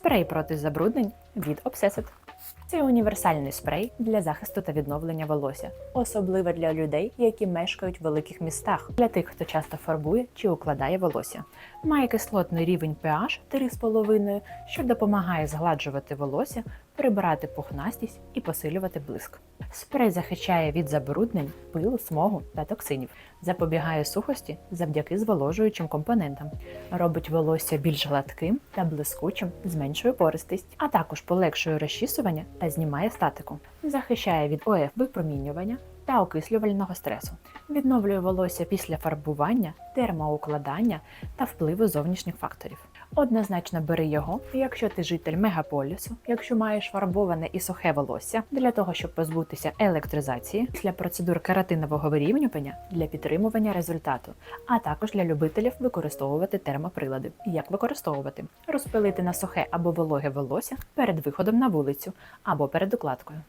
Спрей проти забруднень від Obsessed. Це універсальний спрей для захисту та відновлення волосся, особливо для людей, які мешкають в великих містах, для тих, хто часто фарбує чи укладає волосся. Має кислотний рівень pH 3,5, що допомагає згладжувати волосся, прибирати пухнастість і посилювати блиск. Спрей захищає від забруднень, пилу, смогу та токсинів, запобігає сухості завдяки зволожуючим компонентам, робить волосся більш гладким та блискучим, зменшує пористість, а також полегшує розчісування та знімає статику, захищає від ОФ випромінювання та окислювального стресу, відновлює волосся після фарбування, термоукладання та впливу зовнішніх факторів. Однозначно бери його, якщо ти житель мегаполісу, якщо маєш фарбоване і сухе волосся, для того, щоб позбутися електризації, після процедур кератинового вирівнювання для підтримування результату, а також для любителів використовувати термоприлади. Як використовувати? Розпилити на сухе або вологе волосся перед виходом на вулицю або перед укладкою.